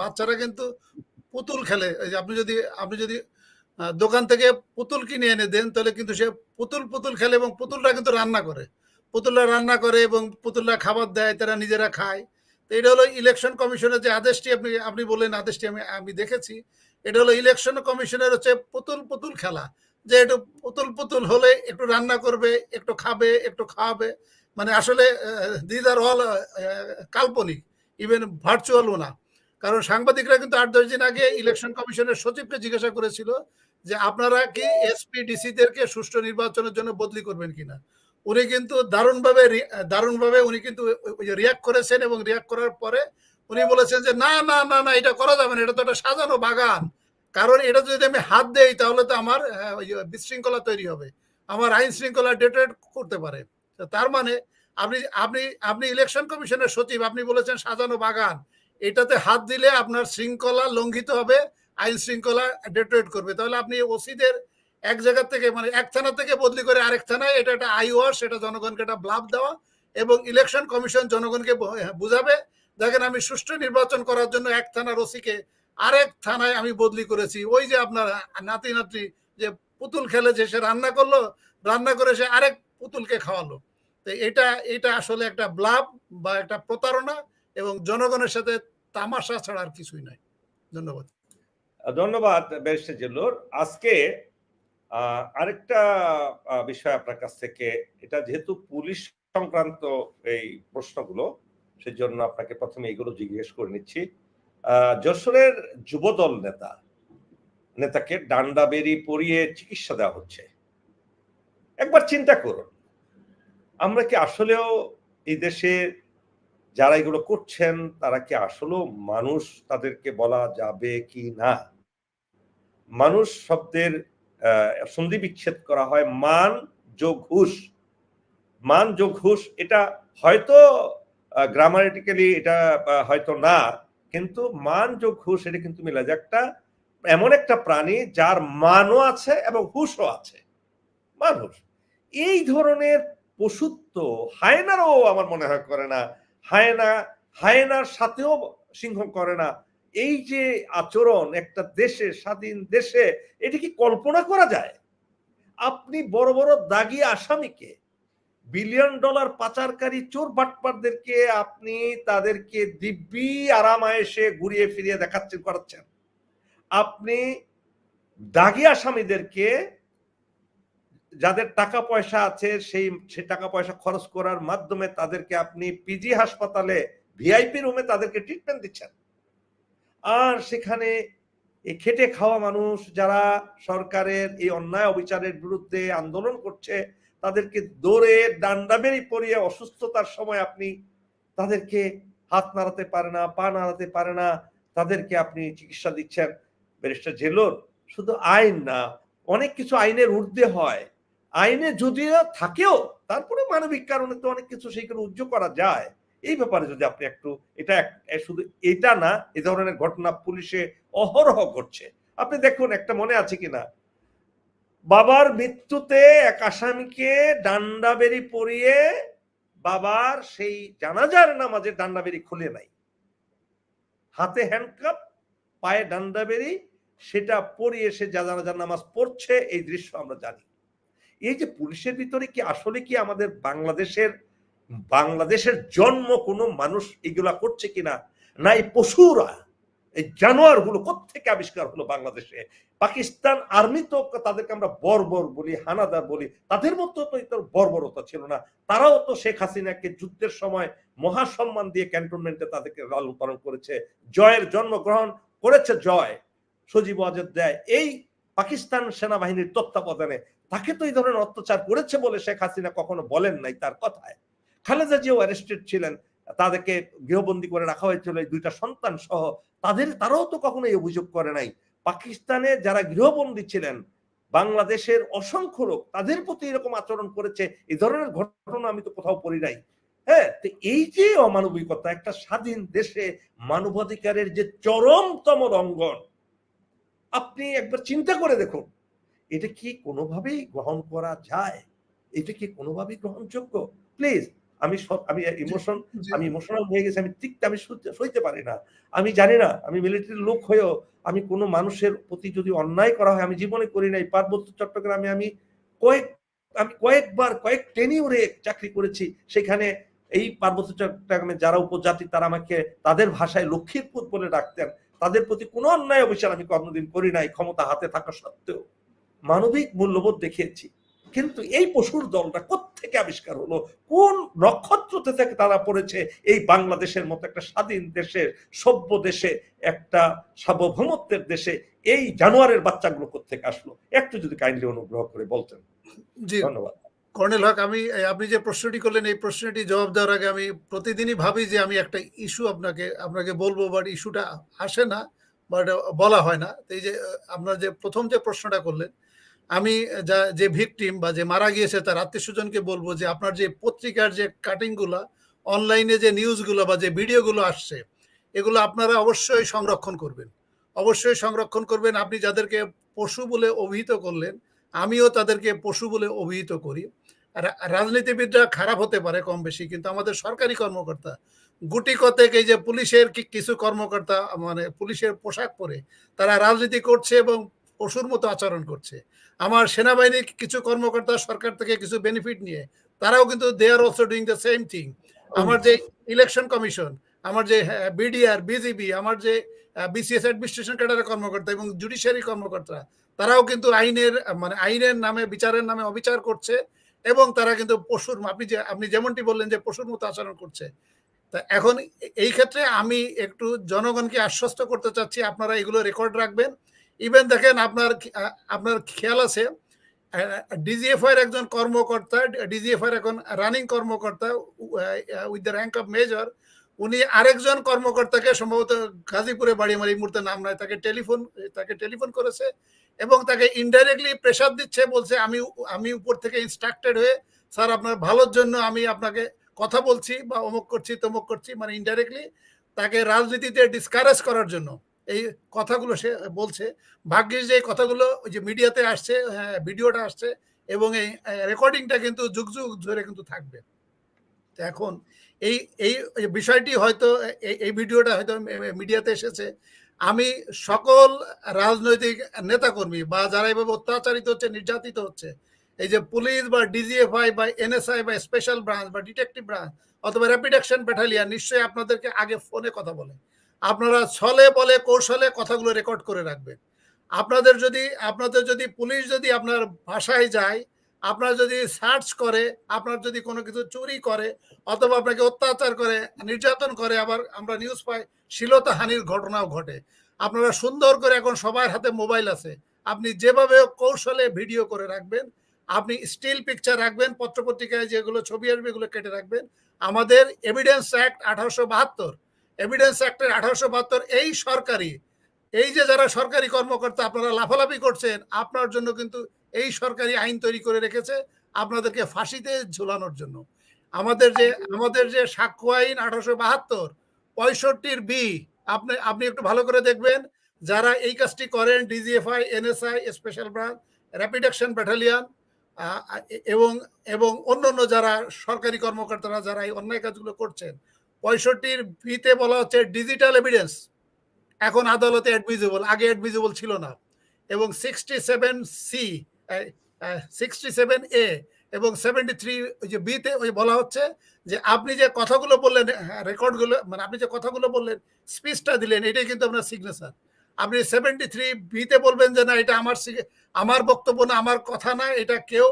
বাচ্চারা কিন্তু পুতুল খেলে। আপনি যদি আপনি যদি দোকান থেকে পুতুল কিনে এনে দেন, তাহলে কিন্তু সে পুতুল পুতুল খেলে এবং পুতুলটা কিন্তু রান্না করে। পুতুলরা রান্না করে এবং পুতুলরা খাবার দেয়, তারা নিজেরা খায়। তো এটা হলো ইলেকশন কমিশনের যে আদেশটি আপনি আপনি বললেন, আদেশটি আমি আমি দেখেছি। এটা হলো ইলেকশন কমিশনের হচ্ছে পুতুল পুতুল খেলা। যে একটু পুতুল পুতুল হলে একটু রান্না করবে, একটু খাবে, একটু খাওয়াবে। মানে আসলে দিজ আর অল কাল্পনিক। ইভেন ভার্চুয়ালও না। কারণ সাংবাদিকরা কিন্তু আট দশ দিন আগে ইলেকশন কমিশনের সচিবকে জিজ্ঞাসা করেছিল যে আপনারা কি এসপি ডিসিদেরকে সুষ্ঠু নির্বাচনের জন্য বদলি করবেন কিনা? উনি কিন্তু দারুণভাবে দারুণভাবে উনি কিন্তু রিয়াক্ট করেছেন এবং রিয়াক্ট করার পরে উনি বলেছেন যে, না না না না, এটা করা যাবে না, এটা তো একটা সাজানো বাগান। কারণ এটা যদি আমি হাত দেই, তাহলে তো আমার বিশৃঙ্খলা তৈরি হবে। আমার আইন শৃঙ্খলা ডেটেড করতে পারে। তার মানে আপনি আপনি আপনি ইলেকশন কমিশনের সচিব, আপনি বলেছেন সাজানো বাগান। এটাতে হাত দিলে আপনার শৃঙ্খলা লঙ্ঘিত হবে, আইন শৃঙ্খলা ডেটোয়েট করবে। তাহলে আপনি ওসিদের এক জায়গা থেকে মানে এক থানা থেকে বদলি করে আরেক থানায়, এটা একটা আই ওয়াশ, এটা জনগণকে একটা ব্লাভ দেওয়া এবং ইলেকশন কমিশন জনগণকে ব- বুঝাবে, দেখেন আমি সুষ্ঠু নির্বাচন করার জন্য এক থানার ওসিকে আরেক থানায় আমি বদলি করেছি। ওই যে আপনার নাতি নাতি যে পুতুল খেলে যে সে রান্না করল, রান্না করে সে আরেক পুতুলকে খাওয়ালো। তো এটা এটা আসলে একটা ব্লাভ বা একটা প্রতারণা এবং জনগণের সাথে তামাশা ছাড়া আর কিছুই নয় ধন্যবাদ। ধন্যবাদ ব্যারিস্টার জেলুর আজকে আরেকটা বিষয় আপনার কাছ থেকে, এটা যেহেতু পুলিশ সংক্রান্ত এই প্রশ্নগুলো, সেজন্য আপনাকে প্রথমে এগুলো জিজ্ঞেস করে নিচ্ছি। যশোরের যুবদল নেতা, নেতাকে ডান্ডা বেরি পরিয়ে চিকিৎসা দেওয়া হচ্ছে। একবার চিন্তা করুন, আমরা কি আসলেও এই দেশে যারা এগুলো করছেন, তারা কি আসলেও মানুষ তাদেরকে বলা যাবে কি না? মানুষ শব্দের সন্ধি বিচ্ছেদ করা হয় মান, যোগ, হুশ। মান, যোগ, হুশ, এটা হয়তো গ্রামারিটিক্যালি এটা হয়তো না, কিন্তু মান, যোগ, হুশ, এটা কিন্তু মিলা যায়। একটা এমন একটা প্রাণী যার মানও আছে এবং হুশও আছে। মানুষ। এই ধরনের পশুত্ব হায়নারও আমার মনে হয় করে না। হায়না, হায়নার সাথেও সিংহ করে না। এই যে আচরণ একটা দেশে, স্বাধীন দেশে, এটি কি কল্পনা করা যায়? আপনি বড় বড় দাগি আসামিকে, বিলিয়ন ডলার পাচারকারী চোর বাটপারদেরকে আপনি তাদেরকে দিব্যি আরাম আয়েসে ঘুরিয়ে ফিরিয়ে দেখাচ্ছেন, করাচ্ছেন। আপনি দাগি আসামিদেরকে যাদের টাকা পয়সা আছে, সেই, সে টাকা পয়সা খরচ করার মাধ্যমে তাদেরকে আপনি পিজি হাসপাতালে ভিআইপি রুমে তাদেরকে ট্রিটমেন্ট দিচ্ছেন। আর সেখানে খেটে খাওয়া মানুষ যারা সরকারের এই অন্যায় অবিচারের বিরুদ্ধে আন্দোলন করছে, তাদেরকে দৌড়ে ডান্ডাবেরি পরিয়ে অসুস্থতার সময় আপনি তাদেরকে হাত নাড়াতে পারে না, পা নাড়াতে পারে না, তাদেরকে আপনি চিকিৎসা দিচ্ছেন। ব্যারিস্টার জেলোর, শুধু আইন না, অনেক কিছু আইনের ঊর্ধ্বে হয়। আইনে যদিও থাকেও তারপরে মানবিক কারণে তো অনেক কিছু সেইখানে উজ্জ্ব করা যায়। এই ব্যাপারে যদি আপনি একটু, এটা শুধু এটা না, এ ধরনের ঘটনা পুলিশে অহরহ ঘটছে। আপনি দেখুন, একটা মনে আছে কিনা বাবার মৃত্যুতে এক আসামিকে ডান্ডাবেরি পরিয়ে বাবার সেই জানাজার নামাজে ডান্ডাবেরি খুলে নাই। হাতে হ্যান্ডকাপ পায়ে ডান্ডাবেরি সেটা পরিয়ে সে জানাজার নামাজ পড়ছে, এই দৃশ্য আমরা জানি। এই যে পুলিশের ভিতরে কি আসলে কি আমাদের বাংলাদেশের বাংলাদেশের জন্ম কোনো মানুষ এগুলা করছে কিনা? না, এই পশুরা, এই জানোয়ারগুলো কোথেকে আবিষ্কার হলো বাংলাদেশে? পাকিস্তান আর্মি তো তাদেরকে আমরা বর্বর বলি, হানাদার বলি। তাদের মতো তো তোর বর্বরতা ছিল না। তারাও তো শেখ হাসিনাকে যুদ্ধের সময় মহাসম্মান দিয়ে ক্যান্টনমেন্টে তাদেরকে লালন পালন করেছে। জয়ের জন্মগ্রহণ করেছে জয়। সজীব অজেদ দেয়। এই পাকিস্তান সেনাবাহিনীর তত্ত্বাবধানে তাকে তো এই ধরনের অত্যাচার করেছে বলে শেখ হাসিনা কখনো বলেন নাই তার কথায়। খালেদা জিয়াও অ্যারেস্টেড ছিলেন, তাদেরকে গৃহবন্দী করে রাখা হয়েছিল এই দুইটা সন্তান সহ। তাদের, তারাও তো কখনো এই অভিযোগ করে নাই। পাকিস্তানে যারা গৃহবন্দী ছিলেন, বাংলাদেশের অসংখ্য লোক, তাদের প্রতি এরকম আচরণ করেছে, এই ধরনের ঘটনা আমি তো কোথাও পড়ি নাই। হ্যাঁ তো এই যে অমানবিকতা, একটা স্বাধীন দেশে মানবাধিকারের যে চরমতম লঙ্ঘন আপনি একবার চিন্তা করে দেখুন। এটা কি কোনোভাবেই গ্রহণ করা যায়? এটা কি কোনোভাবেই গ্রহণযোগ্য? প্লিজ আমি সব- আমি ইমোশন আমি ইমোশনাল হয়ে গেছি আমি তিক্ত আমি সইতে পারি না। আমি জানি না আমি মিলিটারির লোক হয়েও আমি কোনো মানুষের প্রতি যদি অন্যায় করা হয় আমি জীবনে করি নাই। পার্বত্য চট্টগ্রামে আমি কয়েক আমি কয়েকবার কয়েক টেনিউরে চাকরি করেছি। সেখানে এই পার্বত্য চট্টগ্রামে যারা উপজাতি তারা আমাকে তাদের ভাষায় লক্ষ্মীর পুত বলে ডাকতেন। তাদের প্রতি কোনো অন্যায় অবিচার আমি কোনোদিন করি নাই ক্ষমতা হাতে থাকা সত্ত্বেও। মানবিক মূল্যবোধ দেখিয়েছি। কিন্তু এই পশুর দলটা কোত্থেকে আবিষ্কার হলো? কোন নক্ষত্র থেকে তারা পড়েছে? এই বাংলাদেশের মতো একটা স্বাধীন দেশে সভ্য দেশে একটা সার্বভৌমত্বের দেশে এই জানোয়ারের বাচ্চাগুলো কোত্থেকে আসলো? একটু যদি কাইন্ডলি অনুগ্রহ করে বলতেন। জি। ধন্যবাদ। কর্নেল হক, আমি, আপনি যে প্রশ্নটি করলেন, এই প্রশ্নটি জবাব দেওয়ার আগে আমি প্রতিদিনই ভাবি যে আমি একটা ইস্যু আপনাকে আপনাকে বলব, বাট ইস্যুটা আসে না, বাট বলা হয় না। এই যে, আপনার যে প্রথম যে প্রশ্নটা করলেন, আমি যা, যে ভিকটিম বা যে মারা গিয়েছে তার আত্মীয় স্বজনকে বলব যে আপনার যে পত্রিকার যে কাটিংগুলা, অনলাইনে যে নিউজগুলো বা যে ভিডিওগুলো আসছে, এগুলো আপনারা অবশ্যই সংরক্ষণ করবেন। অবশ্যই সংরক্ষণ করবেন। আপনি যাদেরকে পশু বলে অভিহিত করলেন আমিও তাদেরকে পশু বলে অভিহিত করি। রাজনীতিবিদরা খারাপ হতে পারে কম বেশি, কিন্তু আমাদের সরকারি কর্মকর্তা, গুটি কতেক এই যে পুলিশের কিছু কর্মকর্তা মানে পুলিশের পোশাক পরে, তারা রাজনীতি করছে এবং পশুর মতো আচরণ করছে। আমার সেনাবাহিনীর কিছু কর্মকর্তা সরকার থেকে কিছু বেনিফিট নিয়ে, তারাও কিন্তু they are also doing the same thing আমার যে ইলেকশন কমিশন আমার যে বিডিআর বিজিবি আমার যে বিসিএস অ্যাডমিনিস্ট্রেশন ক্যাডারের কর্মকর্তা এবং জুডিশিয়ারি কর্মকর্তা তারাও কিন্তু আইনের মানে আইনের নামে, বিচারের নামে অবিচার করছে এবং তারা কিন্তু পশুর আপনি যে, আপনি যেমনটি বললেন যে পশুর মতো আচরণ করছে। তা এখন এই ক্ষেত্রে আমি একটু জনগণকে আশ্বস্ত করতে চাচ্ছি, আপনারা এগুলো রেকর্ড রাখবেন। ইভেন দেখেন আপনার আপনার খেয়াল আছে ডিজিএফআই এর একজন কর্মকর্তা ডিজিএফআই এখন রানিং কর্মকর্তা with the rank of major উনি আরেকজন কর্মকর্তাকে সম্ভবত গাজীপুরে বাড়ি এই মুহূর্তে নাম নাই, তাকে টেলিফোন তাকে টেলিফোন করেছে। এবং তাকে ইনডাইরেক্টলি প্রেশার দিচ্ছে বলছে আমি আমি উপর থেকে ইনস্ট্রাক্টেড হয়ে স্যার আপনার ভালোর জন্য আমি আপনাকে কথা বলছি বা অমুক করছি তমুক করছি। মানে ইনডাইরেক্টলি তাকে রাজনীতিতে ডিসকারেজ করার জন্য এই কথাগুলো সে বলছে। ভাগ্যিস যে কথাগুলো ওই যে মিডিয়াতে আসছে হ্যাঁ, ভিডিওটা আসছে এবং এই রেকর্ডিংটা কিন্তু যুগ যুগ ধরে কিন্তু থাকবে। এখন এই এই বিষয়টি হয়তো, এই এই ভিডিওটা হয়তো মিডিয়াতে এসেছে। আমি সকল রাজনৈতিক নেতাকর্মী বা যারা এভাবে অত্যাচারিত হচ্ছে, নির্যাতিত হচ্ছে, এই যে পুলিশ বা ডিজিএফআই বা এনএসআই বা স্পেশাল ব্রাঞ্চ বা ডিটেকটিভ ব্রাঞ্চ অথবা র্যাপিড অ্যাকশন ব্যাটালিয়ান নিশ্চয়ই আপনাদেরকে আগে ফোনে কথা বলে। আপনারা ছলে বলে কৌশলে কথাগুলো রেকর্ড করে রাখবেন। আপনাদের যদি আপনাদের যদি পুলিশ যদি আপনার ভাষায় যায় আপনার যদি সার্চ করে, আপনার যদি কোনো কিছু চুরি করে, অথবা আপনাকে অত্যাচার করে, নির্যাতন করে, আবার আমরা নিউজ পাই শ্লীলতা হানির ঘটনাও ঘটে। আপনারা সুন্দর করে এখন সবার হাতে মোবাইল আছে। আপনি যেভাবে কৌশলে ভিডিও করে রাখবেন। আপনি স্টিল পিকচার রাখবেন, পত্রপত্রিকায় যেগুলো ছবি আসবে এগুলো কেটে রাখবেন। আমাদের এভিডেন্স অ্যাক্ট আঠারোশো বাহাত্তর। এভিডেন্স অ্যাক্টের আঠারোশো বাহাত্তর এই সরকারি, এই যে যারা সরকারি কর্মকর্তা আপনারা লাফালাফি করছেন, আপনার জন্য কিন্তু এই সরকারি আইন তৈরি করে রেখেছে আপনাদেরকে ফাঁসিতে ঝুলানোর জন্য। আমাদের যে আমাদের যে সাক্ষ্য আইন আঠারোশো বাহাত্তর, পঁয়ষট্টির বি আপনি আপনি একটু ভালো করে দেখবেন, যারা এই কাজটি করেন DGFI NSI special branch rapid action battalion এবং এবং অন্যান্য যারা সরকারি কর্মকর্তারা যারা এই অন্যায় কাজগুলো করছেন, পঁয়ষট্টির বিতে বলা হচ্ছে ডিজিটাল এভিডেন্স এখন আদালতে অ্যাডমিজিবল আগে অ্যাডমিজিবল ছিল না, এবং sixty seven C sixty seven A এবং সেভেন্টি থ্রি ওই যে বিতে ওই বলা হচ্ছে যে আপনি যে কথাগুলো বললেন রেকর্ডগুলো মানে আপনি যে কথাগুলো বললেন স্পিচটা দিলেন, এটাই কিন্তু আপনার সিগনেচার আপনি সেভেন্টি থ্রি বিতে বলবেন যে না, এটা আমার আমার বক্তব্য না, আমার কথা না, এটা কেউ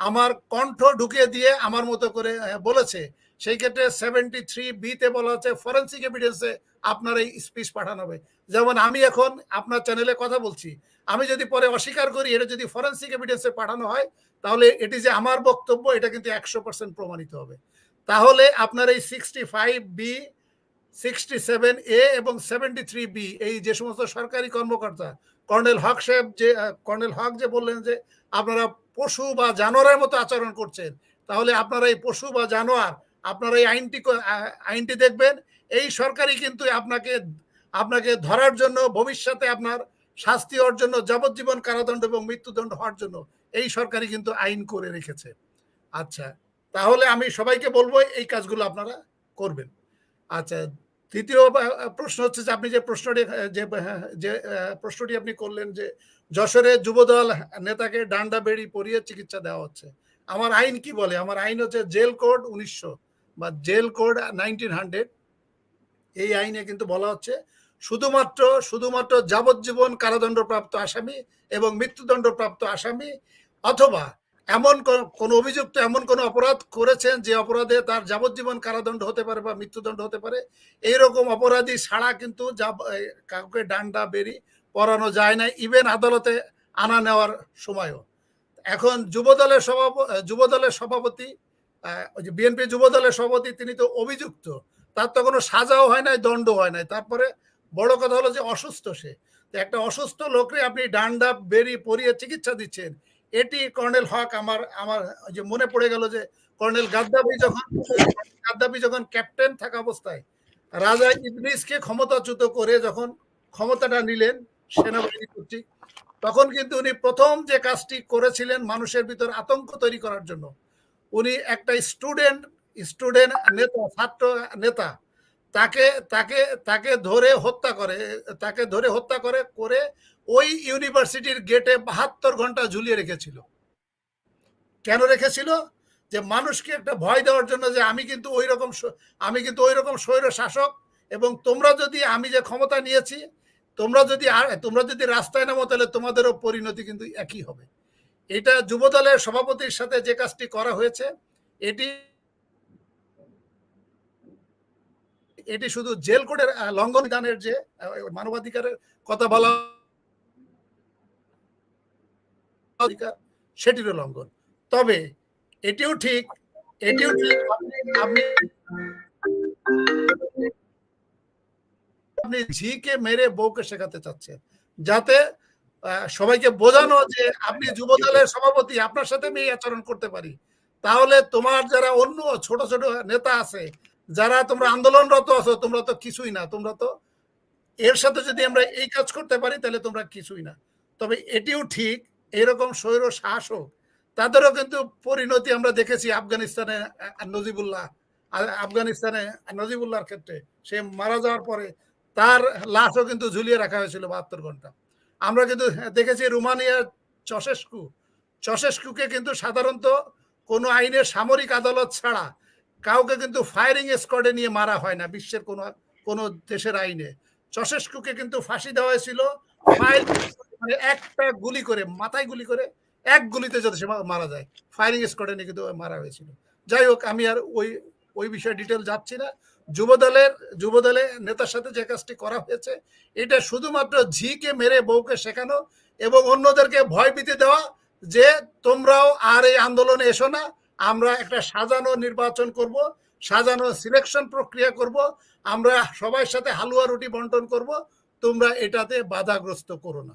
আমার কণ্ঠ ঢুকিয়ে দিয়ে আমার মতো করে বলেছে। সেই ক্ষেত্রে সেভেন্টি থ্রি বিতে বলা হচ্ছে ফরেন্সিক এভিডেন্সে আপনার এই স্পিচ পাঠানো হবে। যেমন আমি এখন আপনার চ্যানেলে কথা বলছি। আমি যদি পরে অস্বীকার করি, এটা যদি ফরেন্সিক এভিডেন্সে পাঠানো হয়, তাহলে এটি যে আমার বক্তব্য, এটা কিন্তু একশো পার্সেন্ট প্রমাণিত হবে। তাহলে আপনার এই sixty five B sixty seven A এবং সেভেন্টি থ্রি বি এই যে সমস্ত সরকারি কর্মকর্তা, কর্নেল হক সাহেব যে কর্নেল হক যে বললেন যে, আপনারা পশু বা জানোয়ারের মতো আচরণ করছেন, তাহলে আপনারা এই পশু বা জানোয়ার, আপনারা এই আইনটি আইনটি দেখবেন। এই সরকারই কিন্তু আপনাকে আপনাকে ধরার জন্য, ভবিষ্যতে আপনার শাস্তি হওয়ার জন্য, যাবজ্জীবন কারাদণ্ড এবং মৃত্যুদণ্ড হওয়ার জন্য এই সরকারই কিন্তু আইন করে রেখেছে। আচ্ছা তাহলে আমি সবাইকে বলব এই কাজগুলো আপনারা করবেন। আচ্ছা তৃতীয় প্রশ্ন হচ্ছে যে আপনি যে প্রশ্নটি যে যে প্রশ্নটি আপনি করলেন যে যশোরে যুবদল নেতাকে ডান্ডা বেড়ি পরিয়ে চিকিৎসা দেওয়া হচ্ছে। আমার আইন কি বলে? আমার আইন হচ্ছে জেল কোড উনিশশো বা জেল কোড নাইনটিন হান্ড্রেড। এই আইনে কিন্তু বলা হচ্ছে শুধুমাত্র শুধুমাত্র যাবজ্জীবন কারাদণ্ডপ্রাপ্ত আসামি এবং মৃত্যুদণ্ডপ্রাপ্ত আসামি অথবা এমন কোন- অভিযুক্ত এমন কোন অপরাধ করেছেন যে অপরাধে তার যাবজ্জীবন কারাদণ্ড হতে পারে বা মৃত্যুদণ্ড হতে পারে? এইরকম অপরাধী ছাড়া কিন্তু কাউকে ডান্ডা বেরি পরানো যায় না ইভেন আদালতে আনা নেওয়ার সময়ও। এখন যুবদলের সভাপতি যুবদলের সভাপতি বিএনপি যুবদলের সভাপতি তিনি তো অভিযুক্ত। তার তো কোনো সাজাও হয় নাই দণ্ড হয় নাই। তারপরে বড় কথা হলো যে অসুস্থ সে। একটা অসুস্থ লোকরে আপনি ডান্ডা বেরি পরিয়ে চিকিৎসা দিচ্ছেন এটি কর্নেল হক আমার আমার যে মনে পড়ে গেল যে কর্নেল গাদ্দাফি যখন গাদ্দাফি যখন ক্যাপ্টেন থাকা অবস্থায়, রাজা ইবলিসকে ক্ষমতাচ্যুত করে যখন ক্ষমতাটা নিলেন সেনাবাহিনী কর্তৃক, তখন কিন্তু উনি প্রথম যে কাজটি করেছিলেন মানুষের ভিতর আতঙ্ক তৈরি করার জন্য। উনি একটা স্টুডেন্ট স্টুডেন্ট নেতা, ছাত্র নেতা তাকে তাকে তাকে ধরে হত্যা করে, তাকে ধরে হত্যা করে করে ওই ইউনিভার্সিটির গেটে বাহাত্তর ঘণ্টা ঝুলিয়ে রেখেছিল। কেন রেখেছিল? যে মানুষকে একটা ভয় দেওয়ার জন্য যে আমি কিন্তু ওই রকম আমি কিন্তু ওই রকম স্বৈর শাসক এবং তোমরা যদি আমি যে ক্ষমতা নিয়েছি, তোমরা যদি তোমরা যদি রাস্তায় নামো তাহলে তোমাদেরও পরিণতি কিন্তু একই হবে। এটা যুবদলের সভাপতির সাথে যে কাজটি করা হয়েছে, এটি এটি শুধু জেল কোডের লঙ্ঘন বিধানের যে মানবাধিকারের কথা বলা সেটিরও লঙ্ঘন। তবে এটিও ঠিক এটিও ঠিক, আপনি- আপনি ঝিকে মেরে বউকে শেখাতে চাচ্ছেন, যাতে সবাইকে বোঝানো যে আপনি যুবদলের সভাপতি, আপনার সাথে আমি আচরণ করতে পারি। তাহলে তোমার যারা অন্য ছোট ছোট নেতা আছে যারা তোমরা আন্দোলনরত আছো, তোমরা তো কিছুই না, তোমরা তো এর সাথে যদি আমরা এই কাজ করতে পারি, তাহলে তোমরা কিছুই না। তবে এটিও ঠিক, এরকম স্বৈর শাসক, তাদেরও কিন্তু পরিণতি আমরা দেখেছি আফগানিস্তানে নজিবুল্লাহ আফগানিস্তানে, নজিবুল্লাহর ক্ষেত্রে। সে মারা যাওয়ার পরে তার লাশও কিন্তু ঝুলিয়ে রাখা হয়েছিল বাহাত্তর ঘণ্টা। আমরা কিন্তু দেখেছি রুমানিয়ার চশেস্কু চশেস্কুকে কিন্তু সাধারণত কোনো আইনের সামরিক আদালত ছাড়া কাউকে কিন্তু ফায়ারিং স্কোয়াডে নিয়ে মারা হয় না, বিশ্বের কোনো কোনো দেশের আইনে। চশেস্কুকে কিন্তু ফাঁসি দেওয়া হয়েছিল মানে একটা গুলি করে, মাথায় গুলি করে এক গুলিতে যাতে সে মারা যায়। ফায়ারিং স্কোয়াডে নিয়ে কিন্তু মারা হয়েছিল। যাই হোক, আমি আর ওই ওই বিষয়ে ডিটেল যাচ্ছি না। যুবদলের, যুবদলে নেতার সাথে যে কাজটি করা হয়েছে, এটা শুধুমাত্র ঝিকে মেরে বউকে শেখানো এবং অন্যদেরকে ভয় পিতে দেওয়া যে তোমরাও আর এই আন্দোলনে এসো না আমরা একটা সাজানো নির্বাচন করব, সাজানো সিলেকশন প্রক্রিয়া করব, আমরা সবার সাথে হালুয়া রুটি বন্টন করব, তোমরা এটাতে বাধাগ্রস্ত করো না।